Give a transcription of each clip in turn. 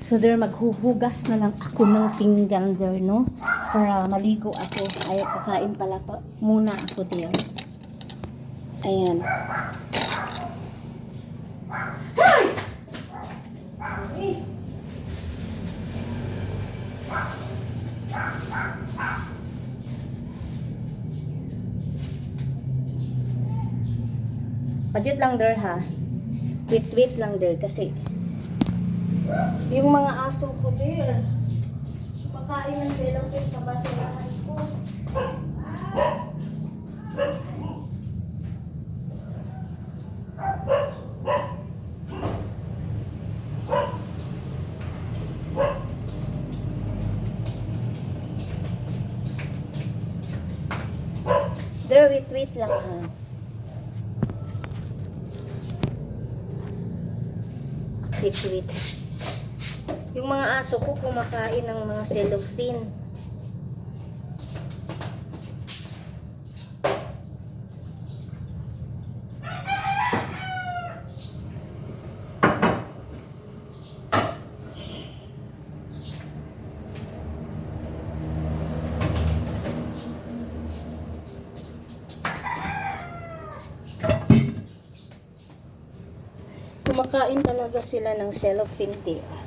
So there, maghuhugas na lang ako ng pinggan there, no? Para maligo ako. Ay, kakain pala pa muna ako there. Ayan. Budget lang there ha. Wait, wait lang there kasi yung mga aso ko there. Makain ng selopin sa basurahan ko. There, wait, wait lang ha. Wait, wait. Yung mga aso ko kumakain ng mga cellophane. Kumakain talaga sila ng cellophane dear.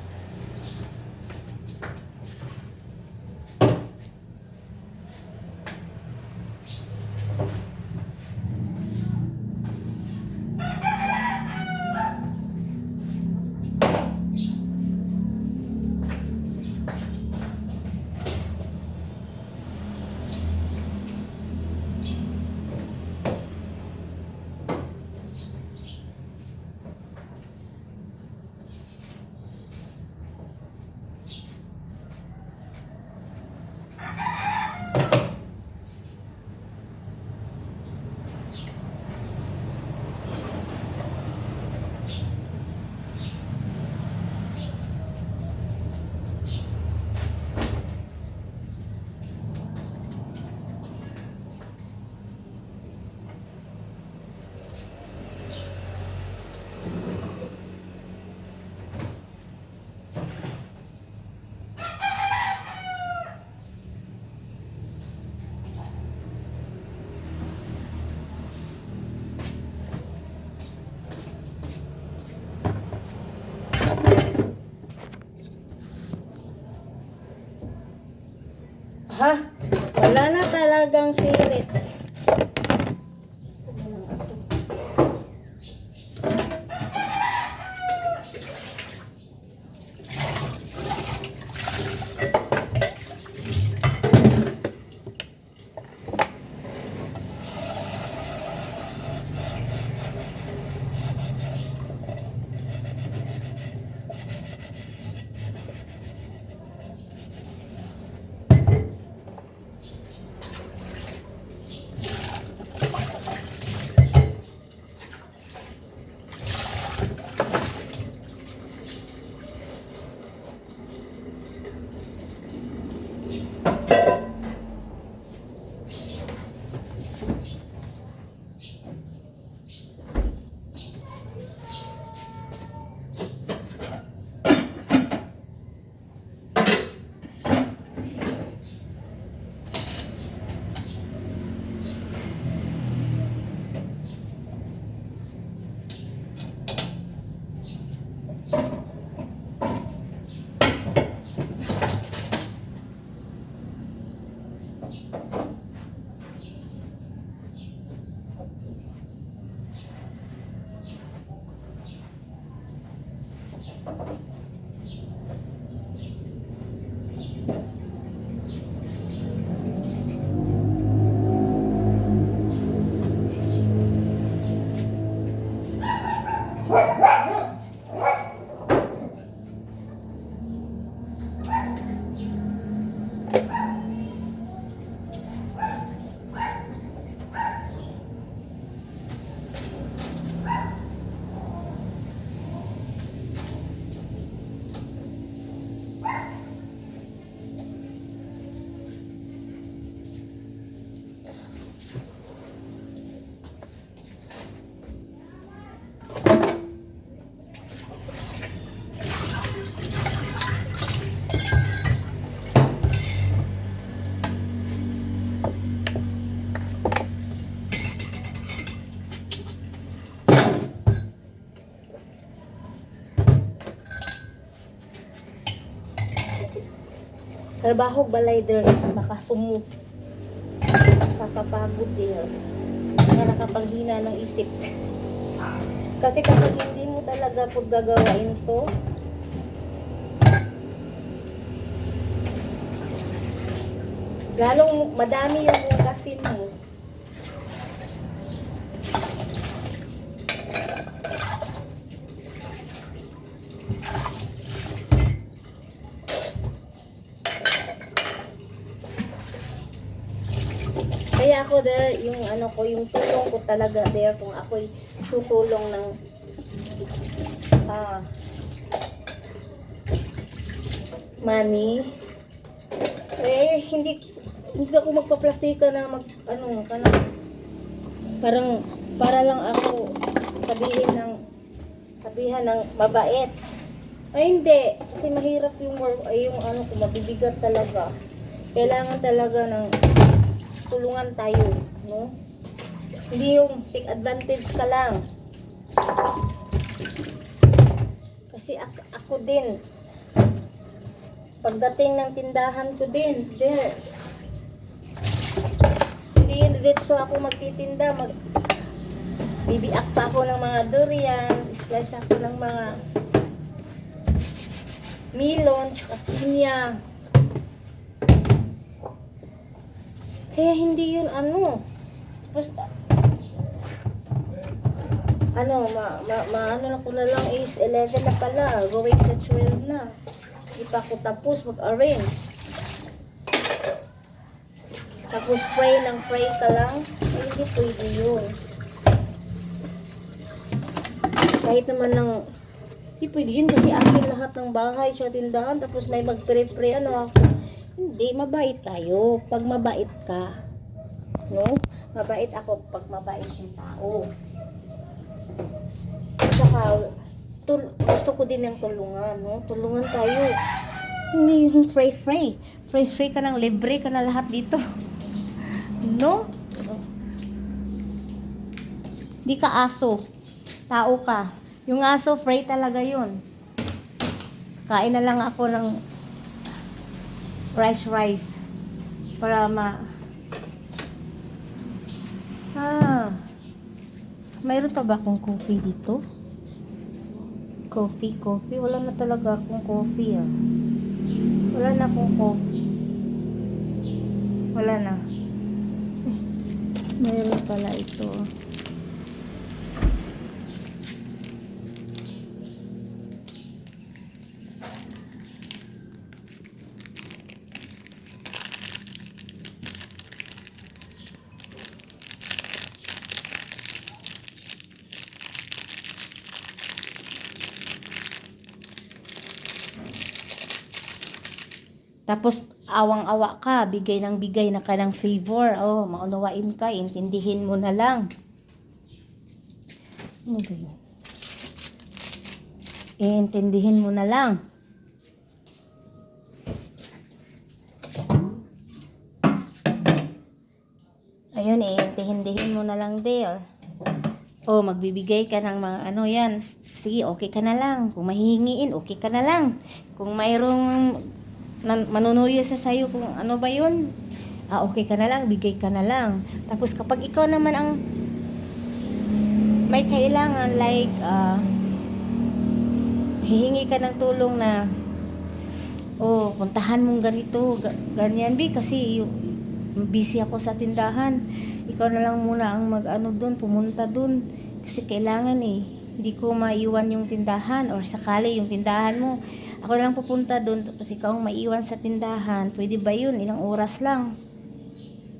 Ha? Wala na talagang sirit. Trabaho balay there is makasumo. Kakapagod there. Nga nakapanghina ng isip. Kasi kapag hindi mo talaga po gagawain to, lalong madami yung hugasin mo. Kaya ako there, yung ano ko, yung tulong ko talaga there kung ako'y tutulong ng ah money. Eh, hindi hindi ako magpa-plastika na mag ano, kana parang para lang ako sabihin ng sabihan ng mabait. Ay hindi, kasi mahirap yung work, ay yung ano ko mabibigat talaga. Kailangan talaga ng tulungan tayo, no? Hindi yung take advantage ka lang. Kasi ako, ako din, pagdating ng tindahan ko din, there, hindi yun so ako magtitinda, mag, bibiak pa ako ng mga durian, slice ako ng mga melon, tsaka pinya. Kaya hindi yun ano. Tapos, ano, ma, ma, ma, ano na ko na lang is 11 na pala. Going to 12 na. Hindi pa ako tapos mag-arrange. Tapos pray ng pray ka lang. Ay, hindi pwede yun. Kahit naman ng hindi pwede yun kasi akin lahat ng bahay sa tindahan tapos may mag-pray-pray ano ako. Hindi, mabait tayo. Pag mabait ka, no? Mabait ako pag mabait yung tao. Tsaka, tul- gusto ko din yung tulungan, no? Tulungan tayo. Hindi yung free-free. Free-free ka ng libre ka na lahat dito. No? Di ka aso. Tao ka. Yung aso, free talaga yun. Kain na lang ako ng rice rice para ma ah mayroon pa ba akong coffee dito? Coffee coffee. Wala na talaga akong coffee ah. Wala na akong coffee. Wala na. Mayroon pala ito Tapos, awang-awa ka, bigay ng bigay na ka ng favor. Oh, maunawain ka, intindihin mo na lang. Ano ba yun? Iintindihin mo na lang. Ayun, iintindihin mo na lang there. Oh, magbibigay ka ng mga ano yan. Sige, okay ka na lang. Kung mahihingiin, okay ka na lang. Kung mayroong manunuyo sa sayo kung ano ba yun, ah, okay ka na lang, bigay ka na lang. Tapos kapag ikaw naman ang may kailangan, like, ah, hihingi ka ng tulong na, oh, puntahan mong ganito, ga- ganyan, bi, kasi busy ako sa tindahan. Ikaw na lang muna ang mag-ano doon, pumunta doon. Kasi kailangan eh, hindi ko maiwan yung tindahan or sakali yung tindahan mo ako lang pupunta doon, tapos ikaw ang maiwan sa tindahan. Pwede ba yun? Ilang oras lang.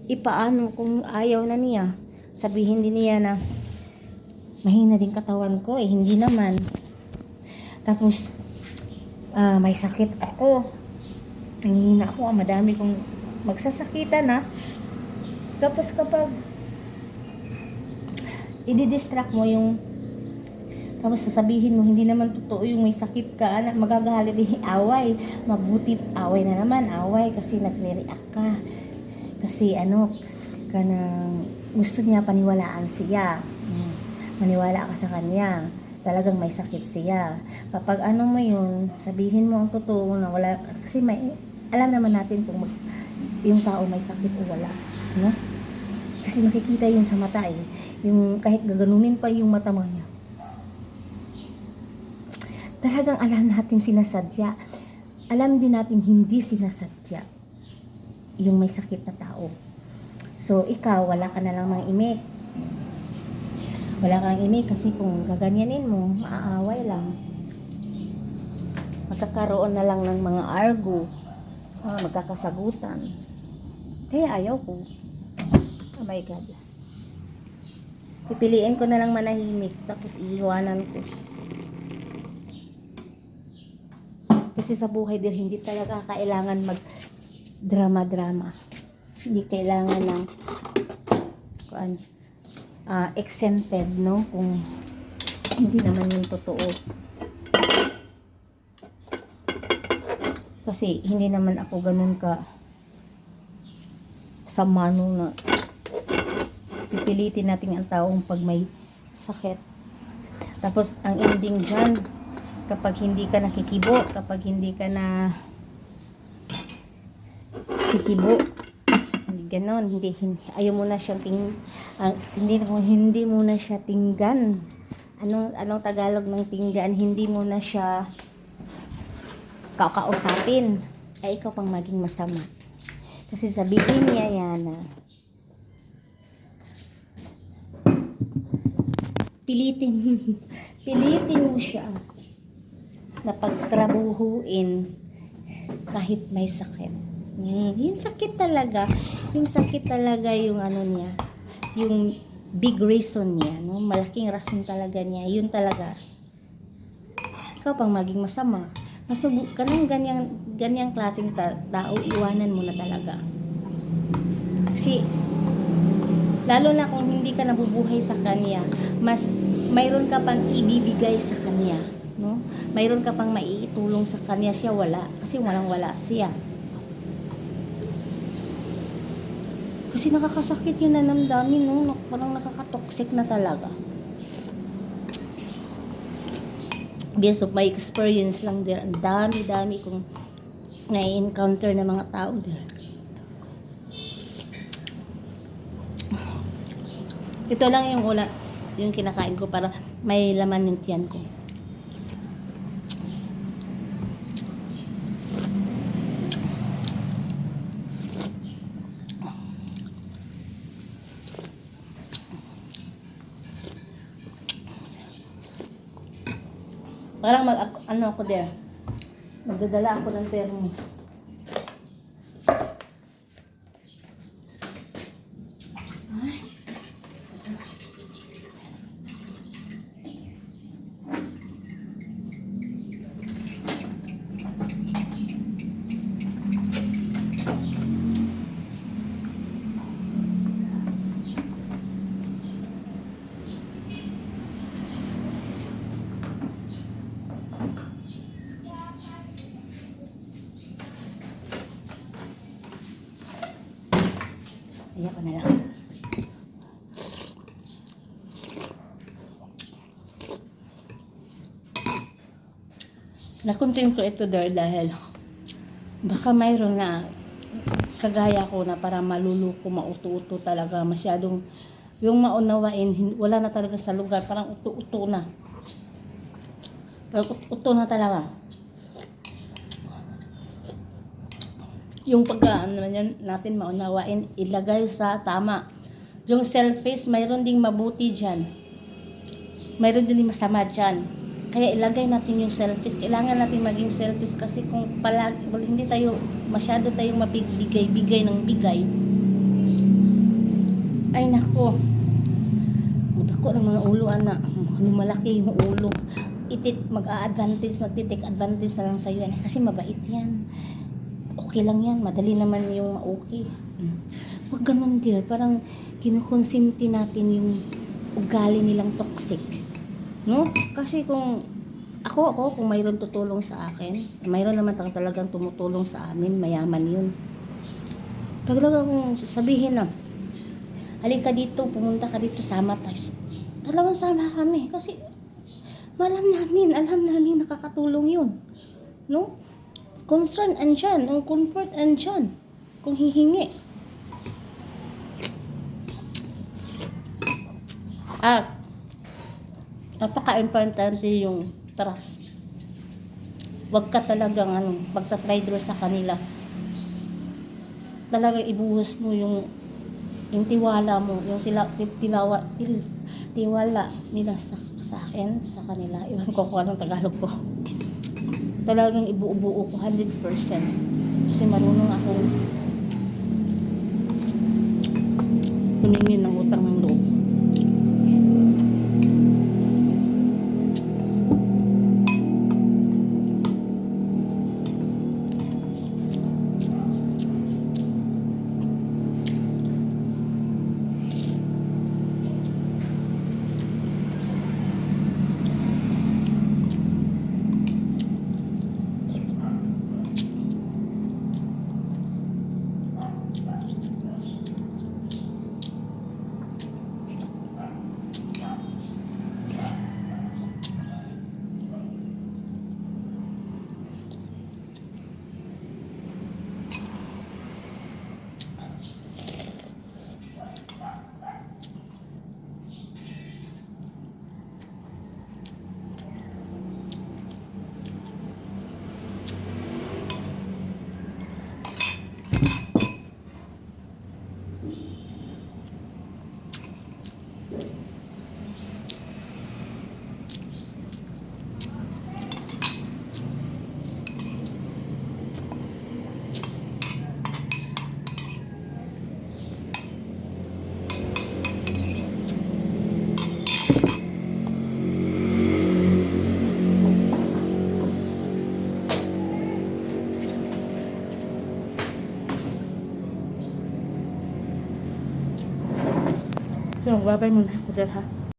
Ipaano kung ayaw na niya? Sabihin din niya na, mahina din katawan ko eh, hindi naman. Tapos, ah, may sakit ako. Nanghihina ako, ah, madami kong magsasakitan na. Tapos kapag i-distract mo yung tapos sasabihin mo, hindi naman totoo yung may sakit ka, anak, magagalit eh, away. Mabuti, away na naman, away, kasi nagre-react ka. Kasi ano, kanang gusto niya paniwalaan siya. Mm. Maniwala ka sa kanya. Talagang may sakit siya. Kapag ano mo yun, sabihin mo ang totoo na wala, kasi may, alam naman natin kung mag- yung tao may sakit o wala. No? Kasi makikita yun sa mata eh. Yung kahit gaganunin pa yung mata mo niya. Talagang alam natin sinasadya. Alam din natin hindi sinasadya yung may sakit na tao. So, ikaw, wala ka na lang mga imik. Wala kang imik kasi kung gaganyanin mo, maaaway lang. Magkakaroon na lang ng mga argo. Ah, magkakasagutan. Kaya ayaw ko. Oh my God. Pipiliin ko na lang manahimik tapos iiwanan ko. Kasi sa buhay din hindi talaga kailangan mag drama-drama. Hindi kailangan ng kuan ah exempted, no? Kung hindi naman yung totoo. Kasi hindi naman ako ganun ka sa mano na pipilitin natin ang taong pag may sakit. Tapos ang ending dyan, kapag hindi ka nakikibo, kapag hindi ka na kikibo, hindi ganon, hindi, hindi ayaw mo na siyang ting, ang- hindi, hindi mo na siya tinggan. Anong, anong Tagalog ng tinggan? Hindi mo na siya kakausapin. Ay ikaw pang maging masama. Kasi sabihin niya yan na pilitin pilitin mo siya na pagtrabuhuin kahit may sakit. Mm, yung sakit talaga, yung sakit talaga yung ano niya, yung big reason niya, no? Malaking rason talaga niya, yun talaga. Ikaw pang maging masama. Mas mabu ka ng ganyang, ganyang klaseng ta- tao, iwanan mo na talaga. Kasi, lalo na kung hindi ka nabubuhay sa kanya, mas mayroon ka pang ibibigay sa kanya? Mayroon ka pang maiitulong sa kanya, siya wala, kasi walang wala siya. Kasi nakakasakit yung nanamdamin, no? Parang nakakatoxic na talaga. Based of my experience lang there, ang dami-dami kong na-encounter na mga tao there. Ito lang yung ula, yung kinakain ko para may laman yung tiyan ko. Parang mag, ano ako there. Magdadala ako ng thermos. Ayan ko na lang. Nakontent ko ito there dahil baka mayroon na kagaya ko na para maluluko, mauto-uto talaga, masyadong yung maunawain, wala na talaga sa lugar, parang uto-uto na. Parang ut- uto na talaga. Yung pagka ano natin maunawain, ilagay sa tama. Yung selfish, mayroon ding mabuti dyan. Mayroon din masama dyan. Kaya ilagay natin yung selfish. Kailangan natin maging selfish kasi kung palagi, well, hindi tayo, masyado tayong mapigbigay-bigay ng bigay. Ay nako. Mudako ng mga ulo, anak. Lumalaki yung ulo. Itit, mag-a-advantage, magtitik advantage na lang sa'yo yan. Kasi mabait yan okay lang yan, madali naman yung ma-okay. Mm. Huwag ganun dear, parang kinukonsinti natin yung ugali nilang toxic. No? Kasi kung ako, ako, kung mayroon tutulong sa akin, mayroon naman tang talagang tumutulong sa amin, mayaman yun. Talaga kung sabihin na, halika dito, pumunta ka dito, sama tayo. Talagang sama kami. Kasi, malam namin, alam namin nakakatulong yun. No? concern andyan, ang comfort andyan. Kung hihingi. At, napaka-importante yung trust. Huwag ka talagang ano, magta-traitor sa kanila. Talagang ibuhos mo yung yung tiwala mo, yung tila, ti- tilawa, til, tiwala nila sa, sa akin, sa kanila. Iwan ko kung anong Tagalog ko. Talagang ibuo-buo ko 100%. Kasi marunong akong tumingin ng utang ng บอกว่าไปมืองไทยกูจะทัก